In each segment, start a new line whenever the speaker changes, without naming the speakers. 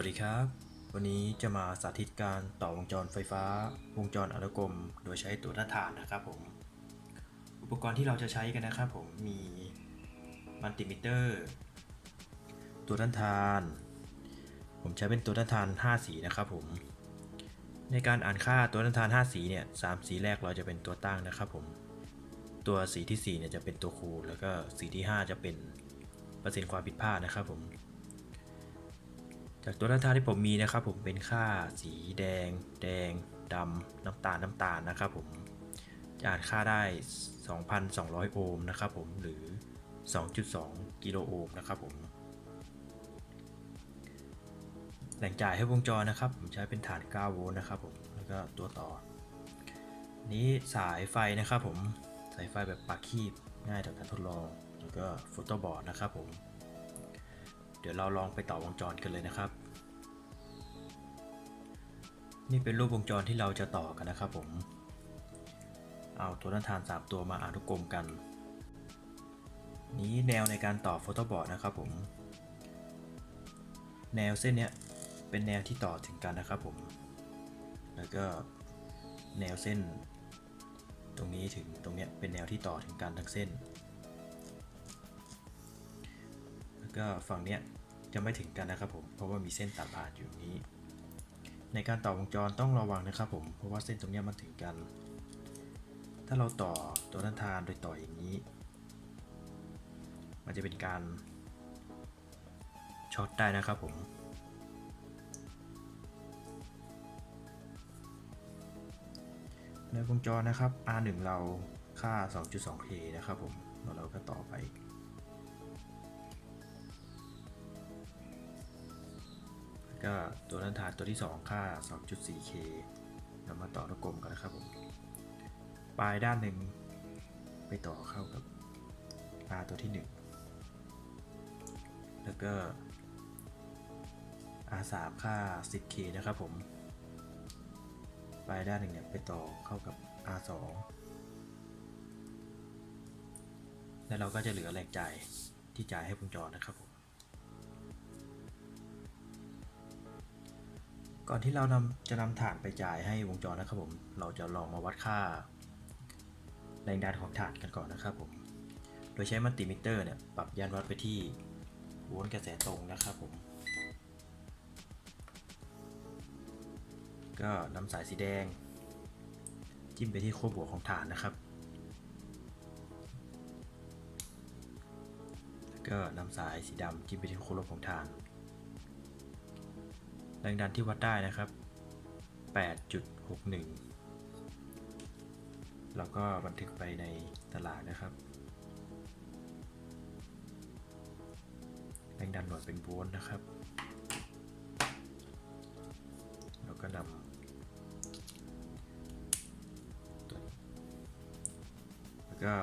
วัสดีครับ วันนี้จะมาสาธิตการต่อวงจรไฟฟ้า วงจรอนุกรม โดยใช้ตัวต้านทานนะครับผม อุปกรณ์ที่เราจะใช้กันนะครับผมมีมัลติมิเตอร์ ตัวต้านทาน ผมใช้เป็นตัวต้านทาน 5 สีนะครับผม ในการอ่านค่าตัวต้านทาน 5 สีเนี่ยสสีแรกเราจะเป็นตัวตั้งนะครับผม ตัวสีที่4เนี่ยจะเป็นตัวคูณแล้วก็สีที่ 5 จะเป็นเปอร์เซ็นต์ความผิดพลาดนะครับผม จากตัวด้านท้ายที่ผมมีนะครับ ผมเป็นค่าสีแดง แดงดำน้ำตาลน้ำตาลนะครับผมจะอ่านค่าได้ 2,200 โอห์มนะครับผมหรือ 2.2 กิโลโอห์มนะครับผมแหล่งจ่ายให้วงจรนะครับ ผมใช้เป็นฐาน 9 โวลต์นะครับผมแล้วก็ตัวต่อ นี้สายไฟนะครับผมสายไฟแบบปากคีบง่ายต่อการทดลอง แล้วก็โฟโต้บอร์ดนะครับผมเดี๋ยวเราลองไปต่อวงจรกันเลยนะครับ นี่เป็นรูปวงจรที่เราจะต่อกันนะครับผม เอาตัวด้านทาน3ตัวมาอนุกรมกัน นี้แนวในการต่อโฟโต้บอร์ดนะครับผม แนวเส้นเนี้ยเป็นแนวที่ต่อถึงกันนะครับผม แล้วก็แนวเส้น ตรงนี้ถึงตรงเนี้ยเป็นแนวที่ต่อถึงกันทั้งเส้น แล้วก็ฝั่งเนี้ยจะไม่ถึงกันนะครับผม เพราะว่ามีเส้นตัดผ่านอยู่นี้ ในการต่อวงจรต้องระวังนะครับผมเพราะว่าเส้นตรงนี้มันถึงกัน ถ้าเราต่อตัวด้านทานโดยต่ออย่างนี้ มันจะเป็นการช็อตได้นะครับผมในวงจรนะครับ R1 เราค่า 2.2K นะครับผมแล้วเราก็ต่อไป ก็ตัวด้นทานตัวที่ 2 ค่า 2.4K เรามาต่อระกลมกันนะครับผม ปลายด้านหนึ่งไปต่อเข้ากับ R ตัวที่ 1 แล้วก็ R3 ค่า 10K นะครับผม ปลายด้านหนึ่งเนี่ยไปต่อเข้ากับ R2 แล้วเราก็จะเหลือแรงจ่ายที่จ่ายให้วงจรนะครับผม ก่อนที่เรานำจะนำฐานไปจ่ายให้วงจรนะครับผม เราจะลองมาวัดค่าแรงดันของฐานกันก่อนนะครับผม โดยใช้มัลติมิเตอร์เนี่ยปรับยานวัดไปที่โวลต์กระแสตรงนะครับผม ก็นำสายสีแดง จิ้มไปที่ขั้วบวกของฐานนะครับแล้วก็นำสายสีดำจิ้มไปที่ขั้วลบของฐาน แรงดันที่วัดได้นะครับ 8.61 แล้วก็บันทึกไปในตารางนะครับ แรงดันหน่วยเป็นโวลต์นะครับ แล้วก็นำแล้วก็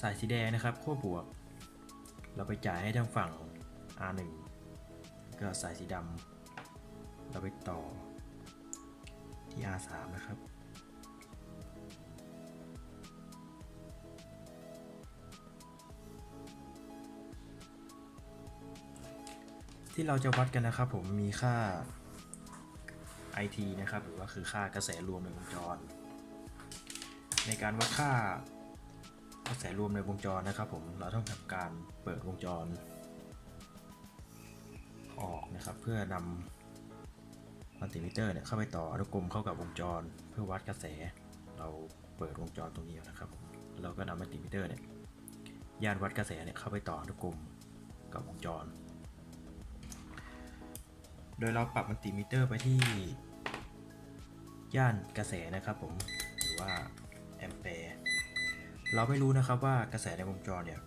สายสีแดงนะครับขั้วบวก เราไปจ่ายให้ทางฝั่ง R1 ก็สายสีดำเราไปต่อที่ R3 นะครับ ที่เราจะวัดกันนะครับผมมีค่า IT นะครับ หรือว่าคือค่ากระแสรวมในวงจร ในการวัดค่ากระแสรวมในวงจรนะครับผมเราต้องทำการเปิดวงจร นะครับ เพื่อนำมัลติมิเตอร์เนี่ยเข้าไปต่ออนุกรมเข้ากับวงจร เพื่อวัดกระแส เราเปิดวงจรตรงนี้นะครับแล้วเราก็นำมัลติมิเตอร์เนี่ยย่านวัดกระแสเนี่ยเข้าไปต่ออนุกรมกับวงจร โดยเราปรับมัลติมิเตอร์ไปที่ ย่านกระแสนะครับผมหรือว่าแอมแปร์เราไม่รู้นะครับว่ากระแสในวงจรเนี่ย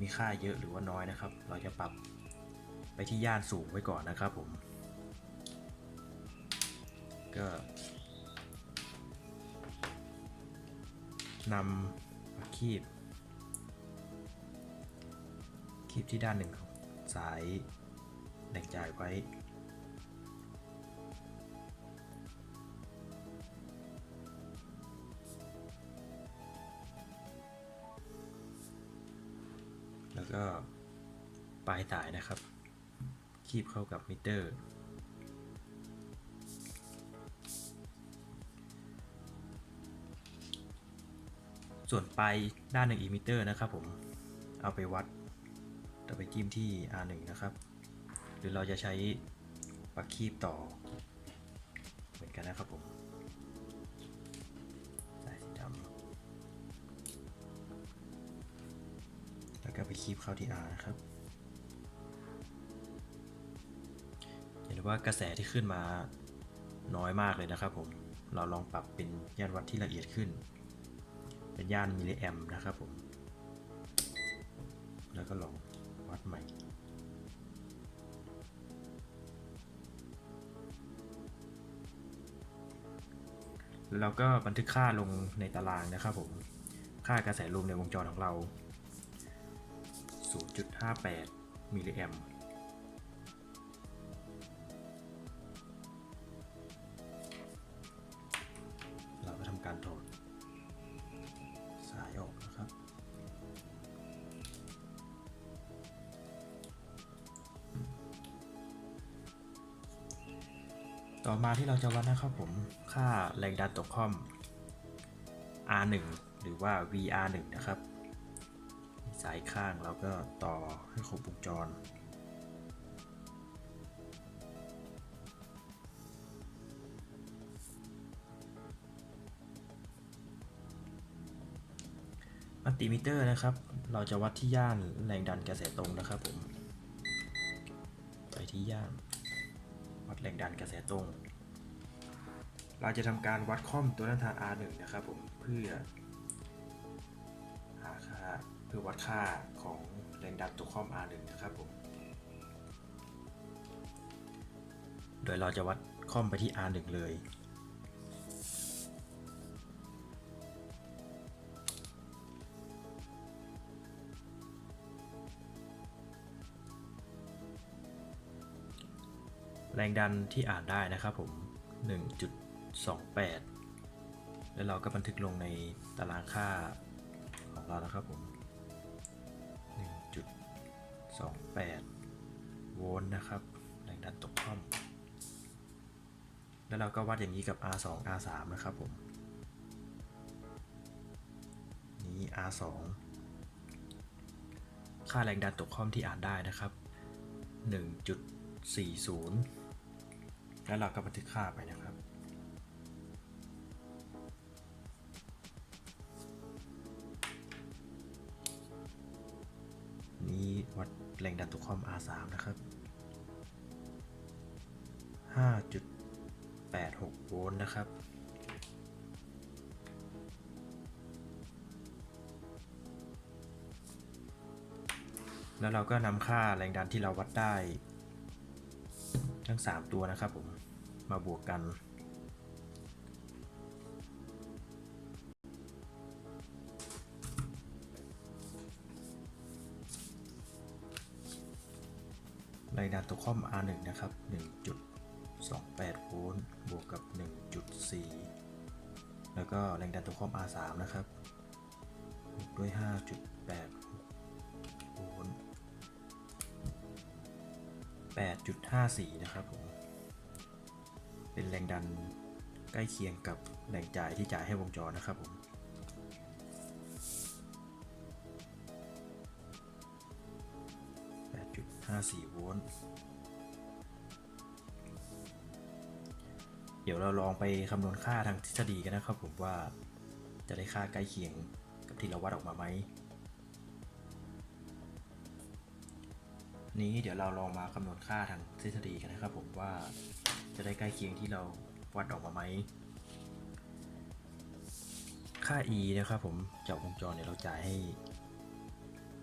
มีค่าเยอะหรือว่าน้อยนะครับ เราจะปรับ ไปที่ย่านสูงไว้ก่อนนะครับผม ก็นำคีบคีบที่ด้านหนึ่งของสายแหล่งจ่ายไว้ แล้วก็ปลายสายนะครับ คีบเข้ากับมิเตอร์ ส่วนปลายด้านหนึ่งอีมิเตอร์นะครับผม เอาไปวัดเราไปจิ้มที่ R1 นะครับ หรือเราจะใช้ปลักคีบต่อ เหมือนกันนะครับผมสายสีดำแล้วก็ไปคีบเข้าที่ R นะครับ ว่ากระแสที่ขึ้นมาน้อยมากเลยนะครับผมเราลองปรับเป็นย่านวัดที่ละเอียดขึ้น เป็นย่านมิลลิแอมนะครับผม แล้วก็ลองวัดใหม่ แล้วเราก็บันทึกค่าลงในตารางนะครับผม ค่ากระแสลมในวงจรของเรา 0.58มิลลิแอม ต่อมาที่เราจะวัดนะครับผม ค่าแรงดันตกคอม R1 หรือว่า VR1 นะครับ สายข้างเราก็ต่อให้ครบวงจร มัลติมิเตอร์นะครับ เราจะวัดที่ย่านแรงดันกระแสตรงนะครับผม ไปที่ย่าน วัดแรงดันกระแสตรง เราจะทำการวัดค่อมตัวต้านทาน R1 นะครับผมเพื่อหาค่าเพื่อวัดค่าของแรงดันตัวค่อม R1 นะครับผมโดยเราจะวัดค่อมไปที่ R1 เลย แรงดันที่อ่านได้นะครับผม 1.28 แล้วเราก็บันทึกลงในตารางค่าของเรานะครับผม 1.28 โวลต์นะครับ แรงดันตกท่อม แล้วเราก็วัดอย่างนี้กับ R2 R3 นะครับผม นี้ R2 ค่าแรงดันตกคอมที่อ่านได้นะครับ 1.40 แล้วเราก็บันทึกค่าไปนะครับ นี้วัดแรงดันตกคอม R3 นะครับ 5.86 โวลต์นะครับแล้วเราก็นำค่าแรงดันที่เราวัดได้ ทั้ง 3 ตัวนะครับผมมาบวกกันแรงดันตัวคอม R1 นะครับ 1.28 โวลต์บวกกับ 1.4 แล้วก็แรงดันตัวคอม R3 นะครับบวกด้วย 5.8 8.54 นะครับผม เป็นแรงดันใกล้เคียงกับแรงจ่ายที่จ่ายให้วงจรนะครับผม8.54โวลต์ เดี๋ยวเราลองไปคำนวณค่าทางทฤษฎีกันนะครับผมว่าจะได้ค่าใกล้เคียงกับที่เราวัดออกมาไหม นี้เดี๋ยวเราลองมาคำนวณค่าทางทฤษฎีกันนะครับผมว่าจะได้ใกล้เคียงที่เราวัดออกมาไหม ค่า e นะครับผมจากวงจรเนี่ยเราจ่ายให้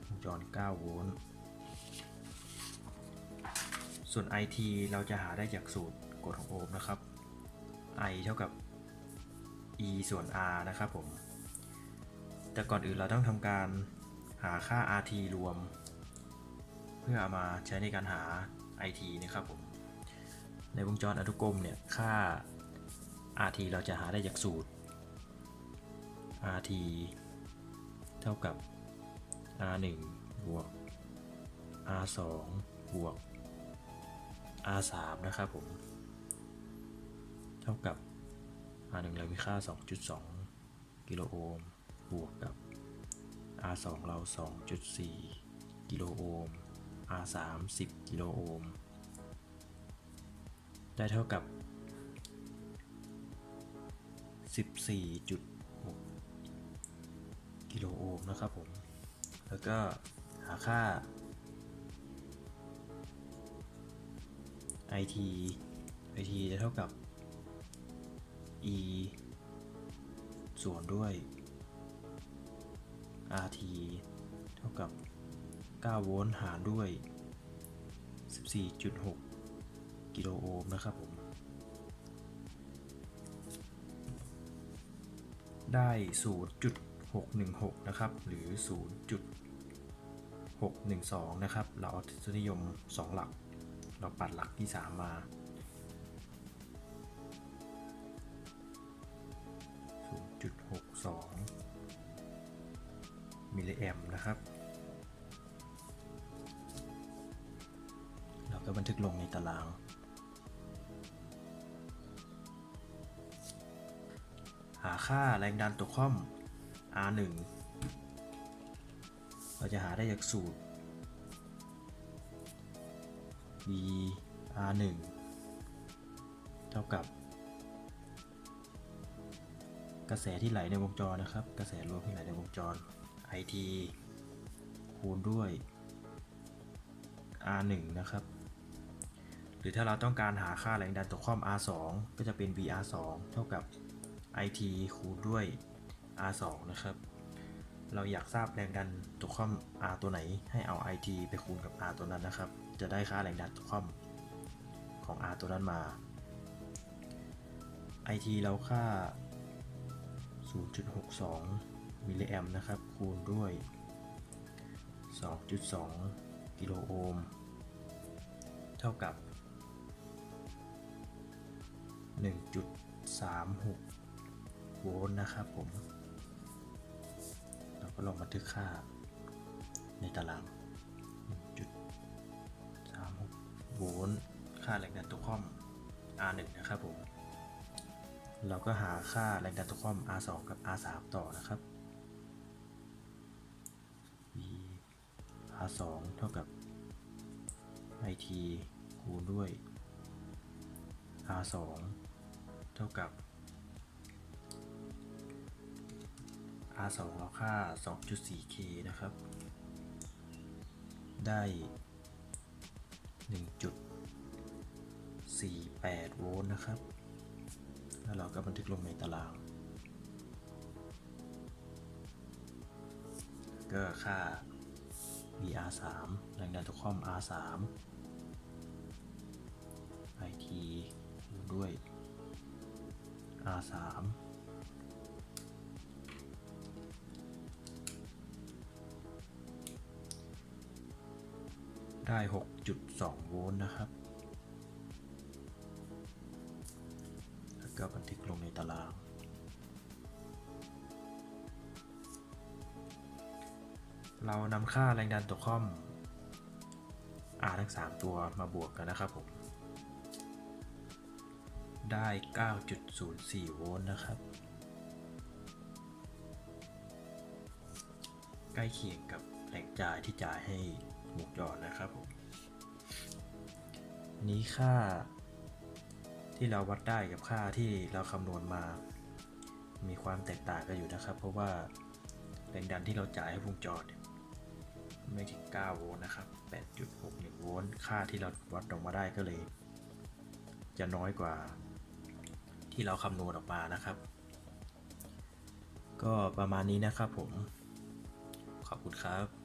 วงจร 9 โวลต์ ส่วน IT เราจะหาได้จากสูตรกฎของโอห์มนะครับ I เท่ากับ E ส่วน R นะครับผม แต่ก่อนอื่นเราต้องทำการหาค่า RT รวม เพื่อเอามาใช้ในการหา IT นะครับผมในวงจรอนุกรมเนี่ยค่า RT เราจะหาได้จากสูตร RT เท่ากับ R1 บวก R2 บวก R3 นะครับผม เท่ากับ R1 เรามีค่า 2.2 กิโลโอห์ม บวกกับ R2 เรา 2.4 กิโลโอห์ม R3 10กิโลโอห์มได้เท่ากับ 14.6 กิโลโอห์มนะครับผม แล้วก็หาค่า IT IT จะเท่ากับ E ส่วนด้วย RT เท่ากับ 9 โวลต์หารด้วย 14.6 กิโลโอห์มนะครับผม ได้ 0.616 นะครับ หรือ 0.612 นะครับ เราเอาทศนิยม 2 หลัก เราปัดหลักที่ 3 มา0.62มิลลิแอมนะครับ เราก็บันทึกลงในตาราง หาค่าแรงดันตัวค่อม R1 เราจะหาได้จากสูตร V R1 เท่ากับ กระแสที่ไหลในวงจรนะครับ กระแสรวมที่ไหลในวงจร IT คูณด้วย R1 นะครับ หรือถ้าเราต้องการหาค่าแรงดันตัวค่อม R2 ก็จะเป็น VR2 เท่ากับ IT คูณด้วย R2 นะครับ เราอยากทราบแรงดันตัวค่อม R ตัวไหน ให้เอา IT ไปคูณกับ R ตัวนั้นนะครับ จะได้ค่าแรงดันตัวค่อมของ R ตัวนั้นมา IT เราค่า 0.62 มิลลิแอมนะครับ คูณด้วย 2.2 กิโลโอห์ม เท่ากับ 1.36 โวลต์นะครับผม เราก็ลองบันทึกค่าในตาราง 1.36 โวลต์ ค่าแรงดันตัวค่อม R1 นะครับผม เราก็หาค่าแรงดันตัวค่อม R2 กับ R3 ต่อนะครับ V R2 เท่ากับ IT คูณด้วย R2 เท่ากับ R2 เราค่า 2.4K นะครับ ได้ 1.48 โวลต์นะครับ แล้วเราก็บันทึกลงในตาราง ก็ค่า VR3 แรงดันตัวค่อม R3 IT ด้วย R3 ได้ 6.2 โวลต์นะครับ แล้วก็บันทึกลงในตาราง เรานำค่าแรงดันตัวคอม R ทั้ง 3 ตัวมาบวกกันนะครับผม ได้ 9.04 โวลต์นะครับ ใกล้เคียงกับแรงจ่ายที่จ่ายให้หมวงจรนะครับผมนี้ค่าที่เราวัดได้กับค่าที่เราคำนวณมา มีความแตกต่างกันอยู่นะครับ เพราะว่าแรงดันที่เราจ่ายให้วงจรเนี่ยไม่ถึง 9 โวลต์นะครับ 8.61 โวลต์ ค่าที่เราวัดออกมาได้ก็เลย จะน้อยกว่า ที่เราคำนวณออกมานะครับ ก็ประมาณนี้นะครับผม ขอบคุณครับ